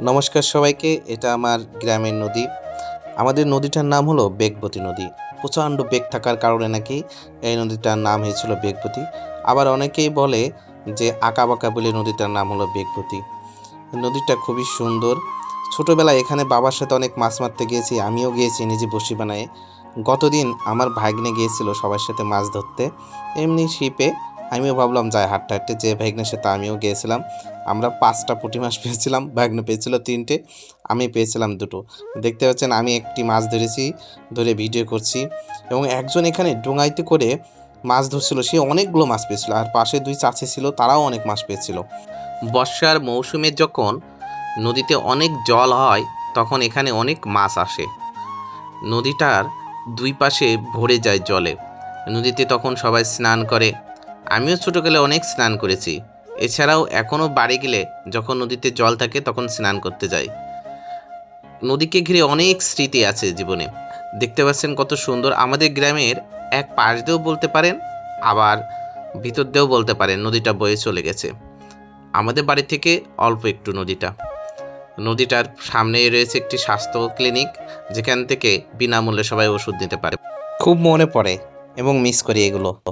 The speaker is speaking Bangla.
নমস্কার সবাইকে, এটা আমার গ্রামের নদী। আমাদের নদীটার নাম হলো বেগবতী নদী। প্রচণ্ড বেগ থাকার কারণে নাকি এই নদীটার নাম হয়েছিল বেগবতী আবার অনেকেই বলে যে আঁকাবাঁকা বলে নদীটার নাম হলো বেগবতী নদীটা খুবই সুন্দর। ছোটোবেলায় এখানে বাবার সাথে অনেক মাছ মারতে গিয়েছি, আমিও গিয়েছি নিজে বসি বানায়ে। গতদিন আমার ভাগ্নে গিয়েছিল সবার সাথে মাছ ধরতে। এমনি শিপে আমিও ভাবলাম, যাই হাঁটতে হাঁটতে যে ভাগ্নের সাথে আমিও গিয়েছিলাম। আমরা পাঁচটা পুঁটি মাছ পেয়েছিলাম, ভাগ্নে পেয়েছিল তিনটে, আমি পেয়েছিলাম দুটো। দেখতে পাচ্ছেন, আমি একটি মাছ ধরেছি, ধরে ভিডিও করছি এবং একজন এখানে ডোঙাইতে করে মাছ ধরছিল, সে অনেকগুলো মাছ পেয়েছিল আর পাশে দুই চাচি ছিল, তারাও অনেক মাছ পেয়েছিল। বর্ষার মৌসুমে যখন নদীতে অনেক জল হয়, তখন এখানে অনেক মাছ আসে। নদীটার দুই পাশে ভরে যায় জলে। নদীতে তখন সবাই স্নান করে আমিও ছোটোকালে অনেক স্নান করেছি। এছাড়াও এখনও বাড়ি গেলে যখন নদীতে জল থাকে তখন স্নান করতে যাই। নদীকে ঘিরে অনেক স্মৃতি আছে জীবনে। দেখতে পাচ্ছেন কত সুন্দর আমাদের গ্রামের এক পাশ দিয়েও বলতে পারেন, আবার ভিতর দিয়েও বলতে পারেন নদীটা বয়ে চলে গেছে। আমাদের বাড়ি থেকে অল্প একটু নদীটা। নদীটার সামনেই রয়েছে একটি স্বাস্থ্য ক্লিনিক, যেখান থেকে বিনামূল্যে সবাই ওষুধ নিতে পারে। খুব মনে পড়ে এবং মিস করি এগুলো।